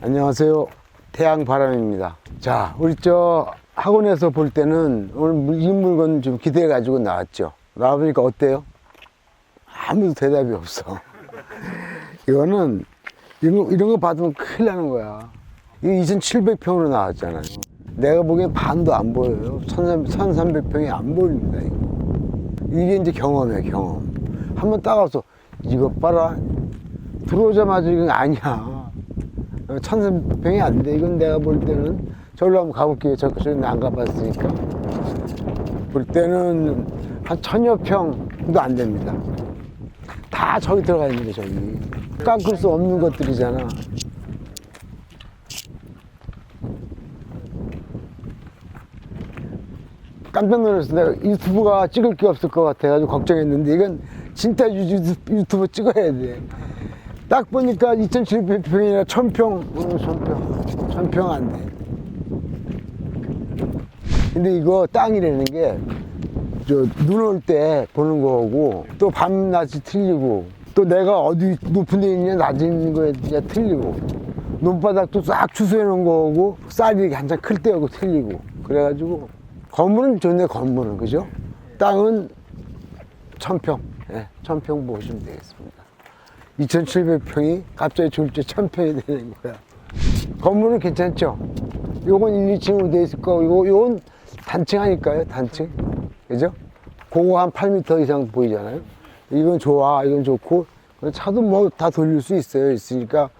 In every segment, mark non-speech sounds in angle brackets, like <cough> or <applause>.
안녕하세요. 태양바람입니다. 자, 우리 저 학원에서 볼 때는 오늘 이 물건 좀 기대해 가지고 나왔죠. 나와보니까 어때요? 아무도 대답이 없어. <laughs> 이거는 이런 거, 이런 거 받으면 큰일 나는 거야. 이거 2,700평으로 나왔잖아요. 내가 보기엔 반도 안 보여요. 1,300평이 안 보입니다. 이거. 이게 이제 경험이야, 경험. 한번 따가서 이것 봐라. 들어오자마자 이건 아니야. 1,300평이 안 돼. 이건 내가 볼 때는 저기로 한번 가볼게요. 저, 저기는 안 가봤으니까. 볼 때는 한 천여 평도 안 됩니다. 다 저기 들어가 있는 게 저기. 깎을 수 없는 것들이잖아. 깜짝 놀랐어. 내가 유튜브가 찍을 게 없을 것 같아가지고 걱정했는데 이건 진짜 유튜브 찍어야 돼. 딱 보니까 2,700평이나 1,000평, 어, 1,000평, 1,000평 안 돼. 근데 이거 땅이라는 게, 저, 눈 올 때 보는 거고, 또 밤낮이 틀리고, 또 내가 어디 높은 데 있냐, 있는 거에 진짜 틀리고, 논바닥도 싹 추수해 놓은 거고, 쌀이 한참 클 때하고 틀리고, 그래가지고, 건물은 좋네, 건물은, 그죠? 땅은 천평, 예, 천평 보시면 되겠습니다. 2,700평이 갑자기 졸지 1,000평이 되는 거야. 건물은 괜찮죠? 요건 1, 2층으로 돼 있을 거고, 요건 단층 아닐까요? 단층? 그죠? 그거 한 8m 이상 보이잖아요? 이건 좋아, 이건 좋고, 차도 뭐 다 돌릴 수 있어요. 있으니까,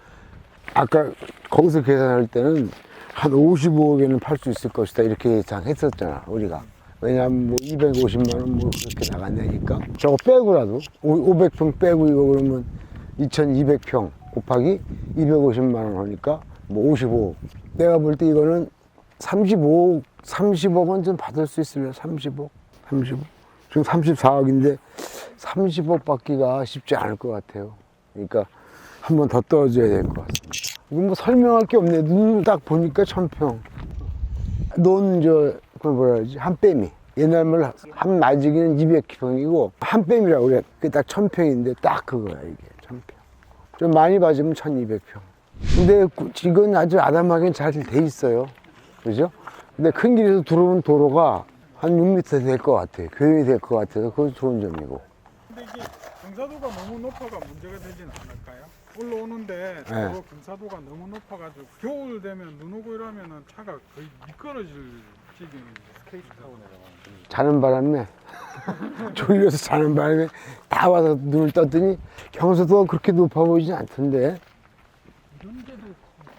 아까 거기서 계산할 때는 한 55억에는 팔 수 있을 것이다. 이렇게 예상했었잖아, 우리가. 왜냐하면 뭐 250만 원 뭐 그렇게 나간다니까. 저거 빼고라도, 500평 빼고 이거 그러면 2200평 곱하기 250만 원 하니까 뭐 55억. 내가 볼 때 이거는 35억, 30억은 좀 받을 수 있을래요? 30억? 30억? 지금 34억인데 30억 받기가 쉽지 않을 것 같아요. 그러니까 한 번더 떠줘야 될 것 같습니다. 이건 뭐 설명할 게 없네. 눈을 딱 보니까 천평. 논, 저, 그 뭐라 그러지? 한 뺨이. 옛날 말, 한 마지기는 200평이고, 한 뺨이라고 그래. 그게 딱 천평인데, 딱 그거야, 이게. 좀 많이 봐주면 1200평. 근데 구- 지금 아주 아담하게 잘 돼 있어요. 그죠? 근데 큰 길에서 들어오는 도로가 한 6m 될 것 같아. 교육이 될 것 같아서 그것도 좋은 점이고. 근데 이게 경사도가 너무 높아가 문제가 되진 않을까요? 올라오는데 네. 도로 경사도가 너무 높아가지고 겨울 되면 눈 오고 이러면은 차가 거의 미끄러질 자는 바람에 <laughs> 졸려서 자는 바람에 다 와서 눈을 떴더니 경사도가 그렇게 높아 보이진 않던데 이런데도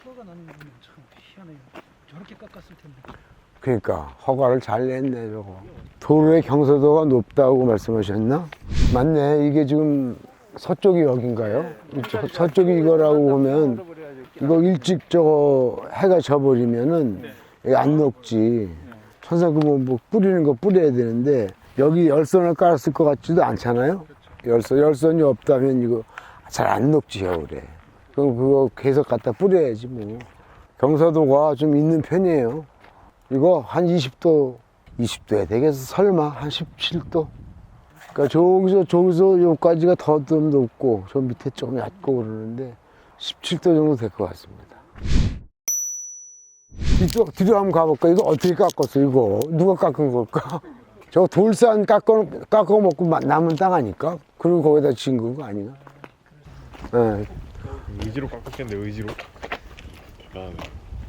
허가가 나는 건참 희한해요. 저렇게 깎았을 텐데. 그러니까 허가를 잘 냈네 저거 도로의 경사도가 높다고 말씀하셨나? 맞네 이게 지금 서쪽이 여긴가요? 이쪽, 서쪽이 이거라고 보면 이거 일찍 저거 해가 져버리면은 이게 안 녹지 그뭐 뭐 뿌리는 거 뿌려야 되는데 여기 열선을 깔았을 것 같지도 않잖아요. 열선 열선이 없다면 이거 잘 안 녹지 겨울에 그럼 그거 계속 갖다 뿌려야지 뭐. 경사도가 좀 있는 편이에요. 이거 한 20도 20도야 되겠어. 설마 한 17도? 그러니까 저기서 저기서 여기까지가 더 좀 높고 저 밑에 조금 얕고 그러는데 17도 정도 될 것 같습니다 이쪽 뒤로 한번 가볼까? 이거 어떻게 깎았어 이거? 누가 깎은 걸까? <laughs> 저 돌산 깎아 깎아 먹고 마- 남은 땅 아닐까? 그리고 거기다 지은 거 아닌가 예 의지로 깎았겠는데 의지로. 아,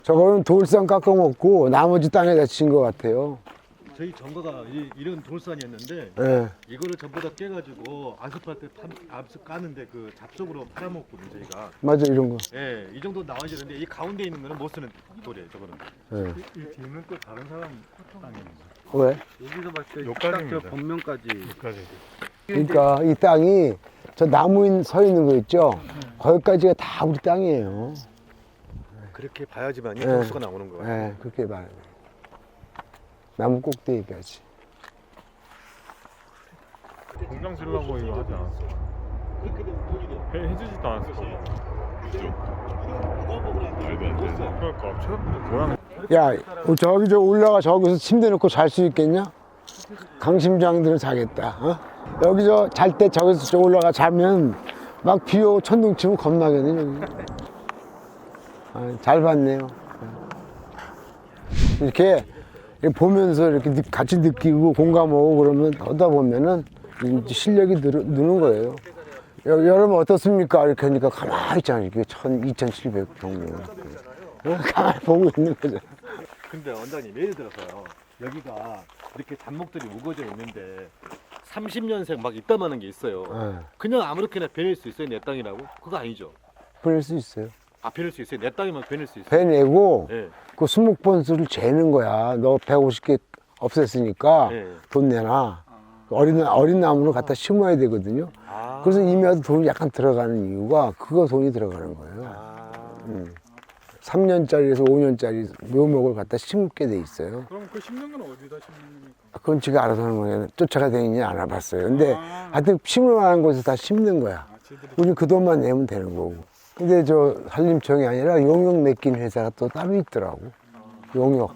저거는 돌산 깎아 먹고 나머지 땅에다 지은 것 같아요 저희 전가가 이, 이런 돌산이었는데 예 이거를 전부 다 깨가지고 아스팔트 판, 암스 까는데 그 잡속으로 팔아먹거든요 저희가 맞아 이런 거 예, 이 정도 나와야 되는데 이 가운데 있는 거는 못 쓰는 돌이에요 저거는 예. 이 뒤는 또 다른 사람 땅이에요. 왜? 여기서 봤을. 때딱저 벽면까지 여기까지 그러니까 이 땅이 저 나무 인- 서 있는 거 있죠? 거기까지가 다 우리 땅이에요. 그렇게 봐야지만 이 예. 점수가 나오는 거예요 네, 그렇게 말해. 나무 꼭대기까지. 공장 지르려고 이거 하지 않았어 해, 해주지도 거고 그러니까 야, 저기 저 올라가 저기서 침대 놓고 잘 수 있겠냐? 강심장들은 자겠다. 어? 여기 저 잘 때 저기서 저 올라가 자면 막 비 오고 천둥 치면 여기. 아, 잘 봤네요. 이렇게 보면서 이렇게 느- 같이 느끼고 공감하고 그러면 하다 보면은 실력이 늘, 느는 거예요. 여, 여러분 어떻습니까? 이렇게 하니까 가만히 있잖아요. 이게 천, 2,700평. <laughs> 가만히 보고 있는 거죠. 근데 원장님 예를 들어서요 여기가 이렇게 잡목들이 우거져 있는데 30년생 막 입담하는 게 있어요. 예, 그냥 아무렇게나 베낼 수 있어요 내 땅이라고? 그거 아니죠. 보낼 수 있어요. 아 베낼 수 있어요. 내 땅이면 베낼 수 있어요. 배내고 예. 그 수목번수를 재는 거야. 너 150개 없앴으니까 네. 돈 내놔. 어린, 어린 나무를 갖다 심어야 되거든요. 아. 그래서 임야도 돈이 약간 들어가는 이유가 그거 돈이 들어가는 거예요. 아. 음. 3년짜리에서 5년짜리 묘목을 갖다 심게 돼 있어요. 그럼 그 심는 건 어디다 심는 겁니까? 그건 지가 알아서 하는 거예요. 쫓아가 다니는지 안 알아봤어요. 근데 아. 하여튼 심을 만한 곳에 다 심는 거야. 아, 우리 그 돈만 내면 되는 거고. 근데 저 산림청이 아니라 용역 맡긴 회사가 또 따로 있더라고. 용역.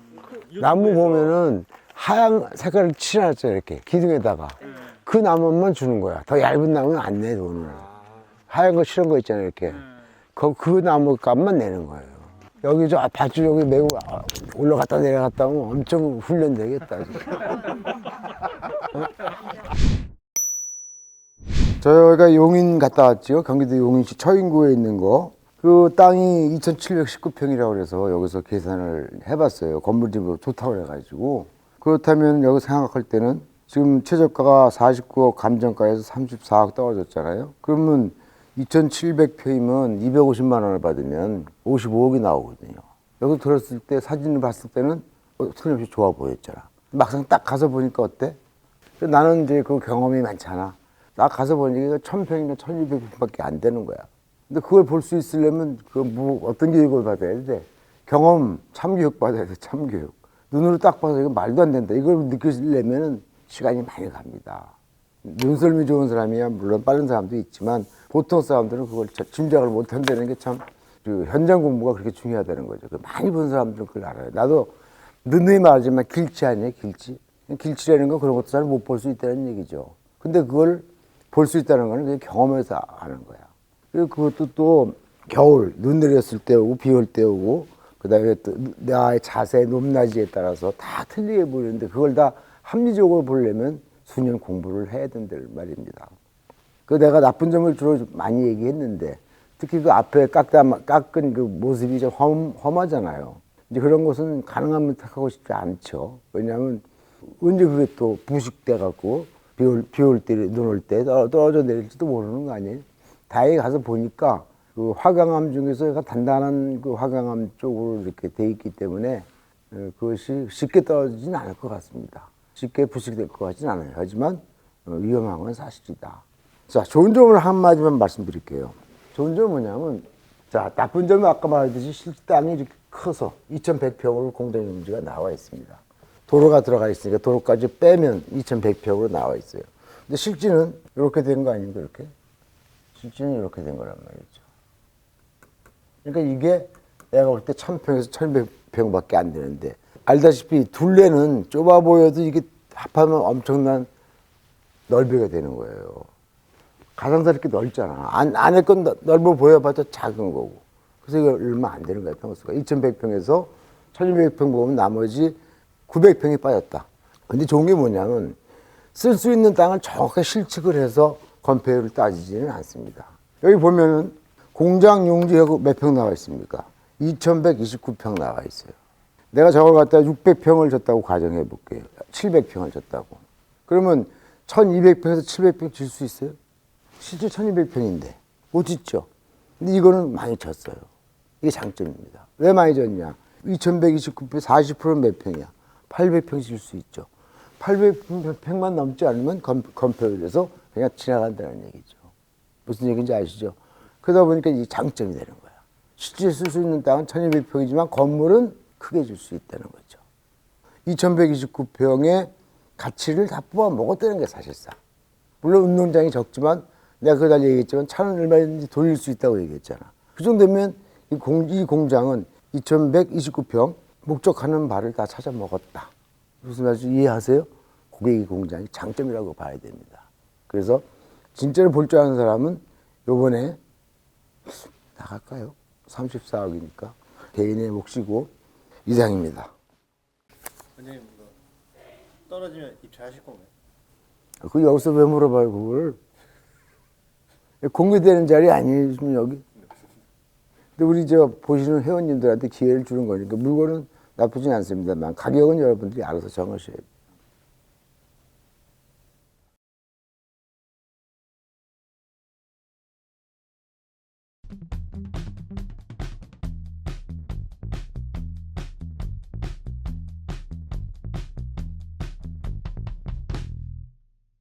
나무 보면은 하얀 색깔을 칠해놨죠, 이렇게. 기둥에다가. 예. 그 나무만 주는 거야. 더 얇은 나무는 안 내, 돈을. 하얀 거 칠한 거 있잖아요, 이렇게. 예. 그, 그 나무 값만 내는 거예요. 여기 저 밭주 여기 아, 올라갔다 내려갔다 하면 엄청 훈련되겠다. <laughs> 저희가 용인 갔다 왔죠. 경기도 용인시 처인구에 있는 거. 그 땅이 2,719평이라고 그래서 여기서 계산을 해봤어요. 뭐 좋다고 그래가지고. 그렇다면 여기 생각할 때는 지금 최저가가 49억, 감정가에서 34억 떨어졌잖아요. 그러면 2,700평이면 250만 원을 받으면 55억이 나오거든요. 여기 들었을 때 사진을 봤을 때는 어, 틀림없이 좋아 보였잖아. 막상 딱 가서 보니까 어때? 그 나는 이제 그 경험이 많잖아. 나 가서 보니까 1000평이나 1200평밖에 안 되는 거야. 근데 그걸 볼 수 있으려면 그 뭐 어떤 교육을 받아야 돼? 경험, 참교육 받아야 돼, 참교육. 눈으로 딱 봐서 이거 말도 안 된다. 이걸 느끼려면은 시간이 많이 갑니다. 눈썰미 좋은 사람이야 물론 빠른 사람도 있지만 보통 사람들은 그걸 자- 짐작을 못 한다는 게 참 그 현장 공부가 그렇게 중요하다는 거죠. 그 많이 본 사람들은 그걸 알아요. 나도 누누이 말하지만 길치 아니에요, 길치. 길치라는 건 그런 것도 잘 못 볼 수 있다는 얘기죠. 근데 그걸 볼 수 있다는 거는 경험에서 아는 거야. 그리고 그것도 또 겨울 눈 내렸을 때 오고 비 올 때 오고 그다음에 또 나의 자세 높낮이에 따라서 다 틀리게 보이는데 그걸 다 합리적으로 보려면 수년 공부를 해야 된다는 말입니다. 그 내가 나쁜 점을 주로 많이 얘기했는데 특히 그 앞에 깎다 깎은 그 모습이 좀 험, 험하잖아요. 이제 그런 것은 가능하면 택하고 싶지 않죠. 왜냐하면 언제 그게 또 부식돼 갖고 비올 비올 때 눈올 때 떨어져 내릴지도 모르는 거 아니에요. 다행히 가서 보니까 그 화강암 중에서 단단한 그 화강암 쪽으로 이렇게 돼 있기 때문에 어, 그것이 쉽게 떨어지진 않을 것 같습니다. 쉽게 부식될 것 같지는 않아요. 하지만 어, 위험한 건 사실이다. 자, 좋은 점을 한마디만 말씀드릴게요. 좋은 점은 뭐냐면, 자, 나쁜 점은 아까 말했듯이 실땅이 이렇게 커서 2,100평으로 공동용지가 나와 있습니다. 도로가 들어가 있으니까 도로까지 빼면 2,100평으로 나와 있어요. 근데 실제는 이렇게 된 거 아닙니까, 이렇게? 실제는 이렇게 된 거란 말이죠. 그러니까 이게 내가 볼 때 1000평에서 1200평밖에 안 되는데, 알다시피 둘레는 좁아 보여도 이게 합하면 엄청난 넓이가 되는 거예요. 가상사 이렇게 넓잖아. 안, 안에 건 넓- 넓어 보여봤자 작은 거고. 그래서 이거 얼마 안 되는 거야, 평수가. 2100평에서 1200평 보면 나머지 900평이 빠졌다. 근데 좋은 게 뭐냐면 쓸 수 있는 땅을 정확하게 실측을 해서 건폐율을 따지지는 않습니다. 여기 보면은 공장 용지하고 몇 평 나와 있습니까? 2129평 나와 있어요. 내가 저걸 갖다 600평을 줬다고 가정해 볼게요. 700평을 줬다고. 그러면 1200평에서 700평 질 수 있어요? 실제 1200평인데 못 짓죠. 근데 이거는 많이 졌어요. 이게 장점입니다. 왜 많이 졌냐? 2129평 40%는 몇 평이야? 800평 질수 있죠. 800평만 넘지 않으면 건, 건폐율에서 그냥 지나간다는 얘기죠. 무슨 얘기인지 아시죠? 그러다 보니까 이 장점이 되는 거야. 실제 쓸 수 있는 땅은 1200평이지만 건물은 크게 줄 수 있다는 거죠. 2129평의 가치를 다 뽑아 먹었다는 게 사실상. 물론 운동장이 적지만 내가 그날 얘기했지만 차는 얼마든지 돌릴 수 있다고 얘기했잖아. 그 정도면 이, 공, 이 공장은 2129평 목적하는 바를 다 찾아 먹었다. 무슨 말인지 이해하세요? 그게 이 공장의 장점이라고 봐야 됩니다. 그래서 진짜로 볼 줄 아는 사람은 요번에 나갈까요? 34억이니까 개인의 몫이고 이상입니다. 원장님 이거 떨어지면 입찰하실 건가요? 그 여기서 왜 물어봐요 그걸? 공개되는 자리 아니에요 지금 여기? 근데 우리 저 보시는 회원님들한테 기회를 주는 거니까 물건은 나쁘진 않습니다만 가격은 여러분들이 알아서 정하셔야 돼요.